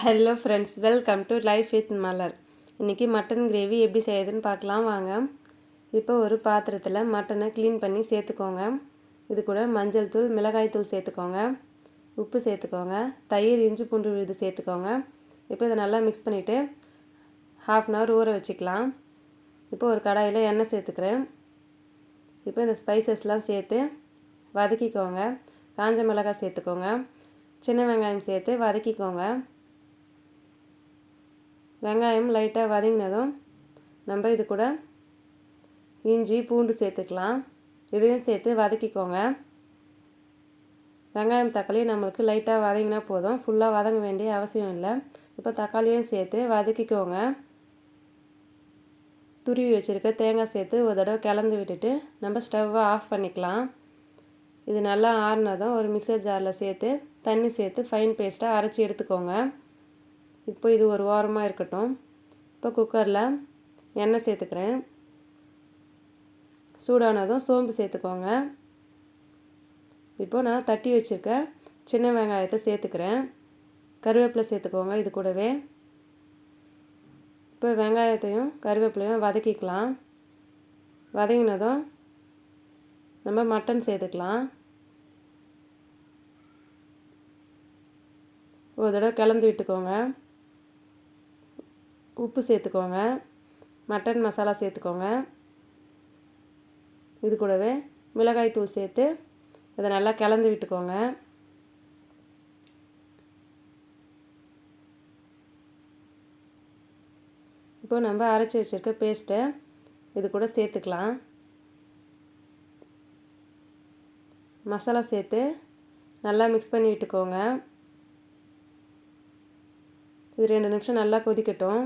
Hello friends welcome to life with Malar இன்றைக்கி mutton gravy எப்படி செய்யுதுன்னு பார்க்கலாம் வாங்க. இப்போ ஒரு பாத்திரத்தில் மட்டனை க்ளீன் பண்ணி சேர்த்துக்கோங்க. இது கூட மஞ்சள் தூள் மிளகாய் தூள் சேர்த்துக்கோங்க. உப்பு சேர்த்துக்கோங்க. தயிர் இஞ்சி பூண்டு விழுது சேர்த்துக்கோங்க. இப்போ இதை நல்லா மிக்ஸ் பண்ணிவிட்டு ஹாஃப் அன் ஹவர் ஊற வச்சுக்கலாம். இப்போ ஒரு கடாயில் எண்ணெய் சேர்த்துக்கிறேன். இப்போ இந்த ஸ்பைசஸ்லாம் சேர்த்து வதக்கிக்கோங்க. காஞ்ச மிளகாய் சேர்த்துக்கோங்க. சின்ன வெங்காயம் சேர்த்து வதக்கிக்கோங்க. வெங்காயம் லைட்டாக வதங்கினதும் நம்ம இது கூட இஞ்சி பூண்டு சேர்த்துக்கலாம். இதையும் சேர்த்து வதக்கிக்கோங்க. வெங்காயம் தக்காளி நம்மளுக்கு லைட்டாக வதங்கினா போதும். ஃபுல்லாக வதங்க வேண்டிய அவசியம் இல்லை. இப்போ தக்காளியும் சேர்த்து வதக்கிக்கோங்க. துருவி வச்சுருக்க தேங்காய் சேர்த்து ஒரு தடவை கிளந்து விட்டுட்டு நம்ம ஸ்டவ்வை ஆஃப் பண்ணிக்கலாம். இது நல்லா ஆறுனதும் ஒரு மிக்சர் ஜாரில் சேர்த்து தண்ணி சேர்த்து ஃபைன் பேஸ்ட்டாக அரைச்சி எடுத்துக்கோங்க. இப்போ இது ஒரு வாரமாக இருக்கட்டும். இப்போ குக்கரில் எண்ணெய் சேர்த்துக்கிறேன். சூடானதும் சோம்பு சேர்த்துக்கோங்க. இப்போ நான் தட்டி வச்சுருக்க சின்ன வெங்காயத்தை சேர்த்துக்கிறேன். கருவேப்பிலை சேர்த்துக்கோங்க இது கூடவே. இப்போ வெங்காயத்தையும் கருவேப்பிலையும் வதக்கிக்கலாம். வதங்கினதும் நம்ம மட்டன் சேர்த்துக்கலாம். ஒரு தடவை கிளந்து விட்டுக்கோங்க. உப்பு சேர்த்துக்கோங்க. மட்டன் மசாலா சேர்த்துக்கோங்க. இது கூடவே மிளகாய் தூள் சேர்த்து இதை நல்லா கலந்து விட்டுக்கோங்க. இப்போ நம்ம அரைச்சி வச்சுருக்க பேஸ்ட்டை இது கூட சேர்த்துக்கலாம். மசாலா சேர்த்து நல்லா மிக்ஸ் பண்ணி விட்டுக்கோங்க. இது ரெண்டு நிமிஷம் நல்லா கொதிக்கட்டும்.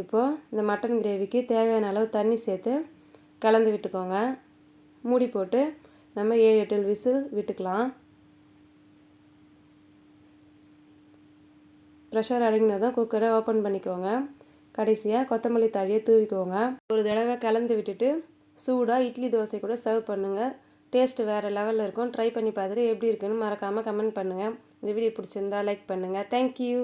இப்போது இந்த மட்டன் கிரேவிக்கு தேவையான அளவு தண்ணி சேர்த்து கலந்து விட்டுக்கோங்க. மூடி போட்டு நம்ம ஏழு எட்டு விசில் விட்டுக்கலாம். ப்ரெஷர் அடங்கினதும் குக்கரை ஓப்பன் பண்ணிக்கோங்க. கடைசியாக கொத்தமல்லி தழியை தூவிக்கோங்க. ஒரு தடவை கலந்து விட்டுட்டு சூடாக இட்லி தோசை கூட சர்வ் பண்ணுங்கள் டேஸ்ட்டு வேறு லெவலில் இருக்கும். ட்ரை பண்ணி பார்த்துட்டு எப்படி இருக்குன்னு மறக்காமல் கமெண்ட் பண்ணுங்கள் இந்த வீடியோ பிடிச்சிருந்தா லைக் பண்ணுங்கள் தேங்க்யூ